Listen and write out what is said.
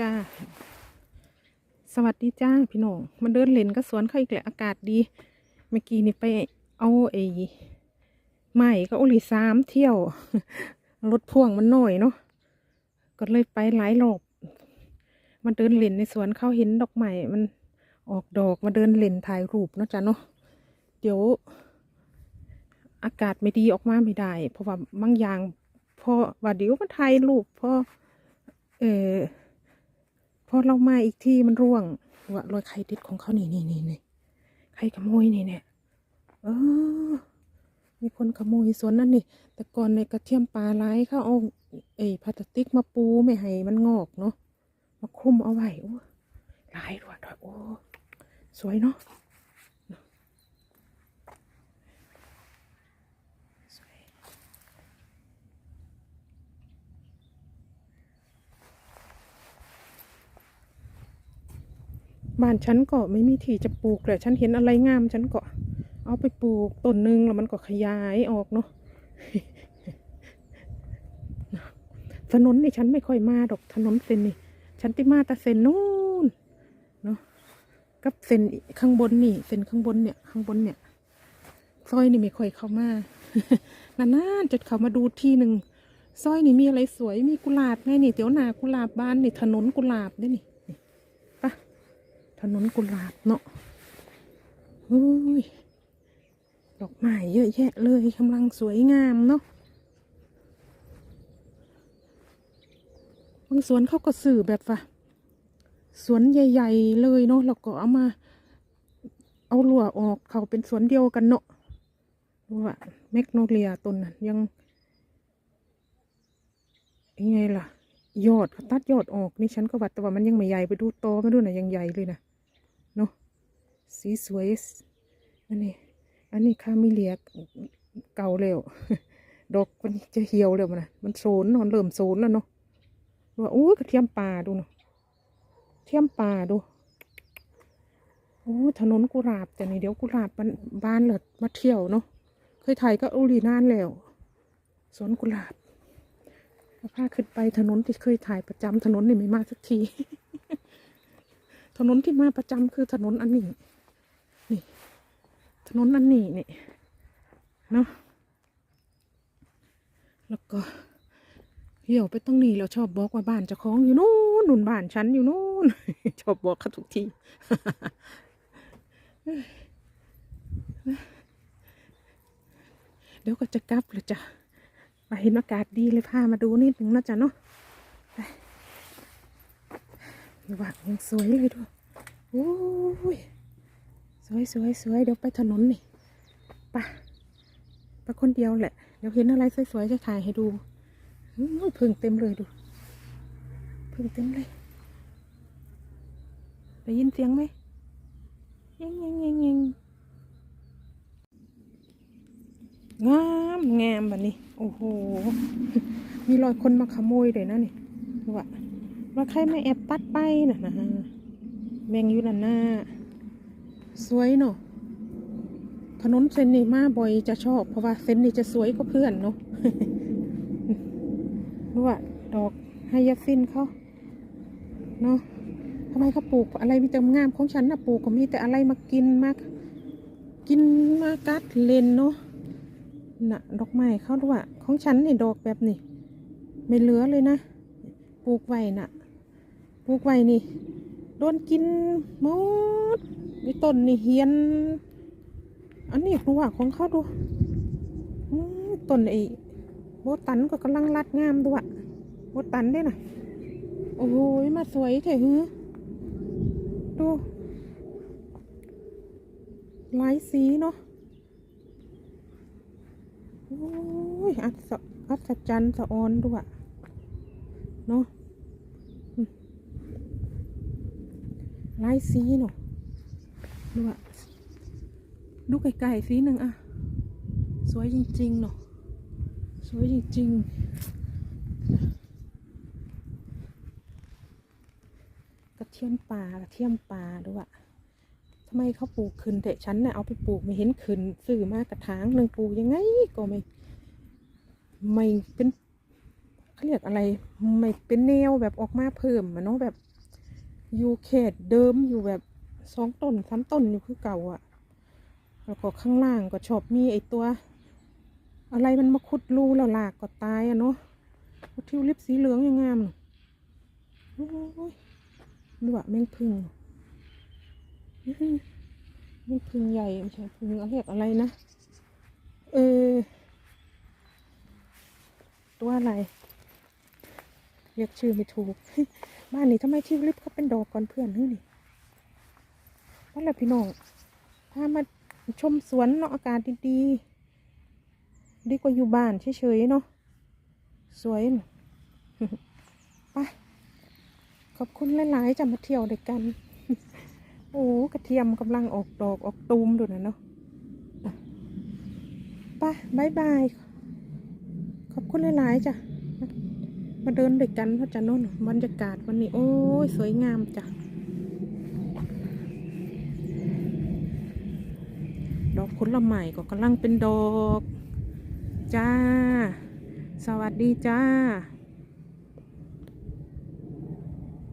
จ้า สวัสดีจ้าพี่น้องมันเดินเล่นก็สวนเขาอีกแหละอากาศดี เมื่อกี้นี่ไปเอาไอ้ไม้ก็โอลิสามเที่ยว รถพ่วงมันหน่อยเนาะก็เลยไปหลายรอบมันเดินเล่นในสวนเขาเห็นดอกไม้มันออกดอกมาเดินเล่นถ่ายรูปเนาะจ้ะเนาะเดี๋ยว อากาศไม่ดีออกมาไม่ได้ เพราะว่าบางอย่างพอว่าเดี๋ยวมันถ่ายรูปพอเออ พอเรามาอีกที่มันร่วงว่ารอยไข่ติดของเขานี่นี่นี่นี่ใครขโมยนี่เนี่ยเออ มีคนขโมยสวนนั่นนี่ แต่ก่อนในกระเทียมปลาไร้เขาเอาไอ้พลาสติกมาปูไม่ให้มันงอกเนาะมาคลุมเอาไว้โอ้หลายด้วยด้วยโอ้สวยเนาะ บ้านฉันก็ไม่มีที่จะปลูกเลยฉันเห็นอะไรงามฉันก็เอาไปปลูกต้นหนึ่งแล้วมันก็ขยายออกเนาะถนนนี่ฉันไม่ค่อยมาดอกถนนเส้นนี่ฉันติมาแต่เส้นนู้นเนาะกับเส้นข้างบนนี่เส้นข้างบนเนี่ย ข้างบนเนี่ยซอยนี่ไม่ค่อยเข้ามานานๆจะเข้ามาดูทีหนึ่งซอยนี่มีอะไรสวยมีกุหลาบไงนี่เดี๋ยวหนากุหลาบบานนี่ถนนกุหลาบด้วยนี่นี่ปะ ถนนกุหลาบเนาะอุ้ยดอกไม้เยอะแยะเลยกำลังสวยงามเนาะบางสวนเขาก็สื่อแบบว่าสวนใหญ่ ๆ เลยเนาะแล้วก็เอามา เอาหลัวออกเขาเป็นสวนเดียวกันเนาะดูว่าแมกโนเลียต้นนั้นยังยังไงล่ะ ยอดเขาตัดยอดออกนี่ฉันก็วัดแต่ว่ามันยังไม่ใหญ่ไปดูโตไม่ดูนะยังใหญ่เลยนะเนาะ สีสวย อันนี้ อันนี้คามิเลียเก่าแล้ว ดอกมันจะเหี่ยวแล้วมันนะมันโซนนาะมันเริ่มโซนแล้วเนาะว่าโอ้ยกระเทียมป่าดูเนาะเทียมป่าดูโอ้ถนนกุหลาบแต่นี่เดี๋ยวกุหลาบมันบานเลยมาเที่ยวเนาะเคยถ่ายก็อุลีนานแล้วสวนกุหลาบพาขึ้นไปถนนที่เคยถ่ายประจำถนนนี่ไม่มาสักที ถนนที่มาประจำคือถนนอันนี้ ถนนอันนี้นี่เนาะแล้วก็เหี่ยวไปตรงนี้เราชอบบอกว่าบ้านจะคล้องอยู่นู่นหนุนบ้านฉันอยู่นู่นชอบบอกเขาทุกทีเดี๋ยวก็จะกลับเลยจ้ะไปเห็นอากาศดีเลยพามาดูนิดนึงนะจ๊ะเนาะไปว่ายังสวยเลยด้วยโอ้ย สวยสวยสวยเดี๋ยวไปถนนนี่ปะไปคนเดียวแหละ เดี๋ยวเห็นอะไรสวยๆจะถ่ายให้ดูพึ่งเต็มเลยดู พึ่งเต็มเลยได้ยินเสียงไหมยิงยิงยิงยิงงามงามแบบนี้ โอ้โห มีรอยคนมาขโมยเลยนะนี่ว่าว่าใครมาแอบตัดไปน่ะนะแมงอยู่ด้านหน้า สวยเนาะถนนเส้นนี้มาบ่อยจะชอบ เพราะว่าเส้นนี้จะสวยกว่าเพื่อนเนาะรู้ว่าดอกไฮยาซินเขาเนาะทำไมเขาปลูกอะไรมีแต่งามของฉันนะปลูกก็มีแต่อะไรมากินมากกินมากัดเลนเนาะน่ะดอกไม้เขาด้วย ของฉันนี่ดอกแบบนี้ ไม่เหลือเลยนะ ปลูกไว้น่ะ ปลูกไว้นี่ โดนกินหมด นี่ต้นนี่เฮียน อันนี้ดูว่าของเขาดูต้นไอ้โบตันก็กำลังรัดงามด้วยโบตันได้น่ะ โอ้โหมาสวยเถอะฮือดูหลายสีเนาะโอ้ยอัศอัศจรรย์สะออนด้วยเนาะลายสีเนาะ ดูอะดูไกลๆสีหนึ่งอะสวยจริงๆเนาะสวยจริงๆกระเทียมป่ากระเทียมป่าดูอะทำไมเขาปลูกขึ้นแต่ฉันเนี่ยเอาไปปลูกไม่เห็นขึ้นซื้อมากระถางหนึ่งปลูกยังไงก็ไม่ไม่เป็นเขาเรียกอะไรไม่เป็นแนวแบบออกมาเพิ่มอะเนาะแบบอยู่เขตเดิมอยู่แบบ สองต้นสามต้นอยู่คือเก่าอะแล้วก็ข้างล่างก็ชอบมีไอตัว อะไรมันมาขุดรูแล้วลากก็ตายอะเนาะทิวลิปสีเหลืองยังงามโอ้ยดูอะแมงพึ่งแมงพึ่งใหญ่ไม่ใช่พึ่งเรียกอะไรนะ เออ ตัวอะไร เรียกชื่อไม่ถูก บ้านนี้ทำไมทิวลิปเขาเป็นดอกก่อนเพื่อนเฮ้ยนี่ นั่นแหละพี่น้องพามาชมสวนเนาะอากาศดีๆ ดีกว่าอยู่บ้านเฉยๆเนาะ สวยไป ขอบคุณหลายๆจะมาเที่ยวด้วยกัน โอ้กระเทียมกำลังออกดอกออกตูมดูนะเนาะอะไปบายบาย ขอบคุณหลายๆจ้ะ มาเดินด้วยกันเพราะจะนนบรรยากาศวันนี้ โอ้ย สวยงามจ้ะ ดอกผลไม้ก็กำลังเป็นดอก จ้า สวัสดีจ้า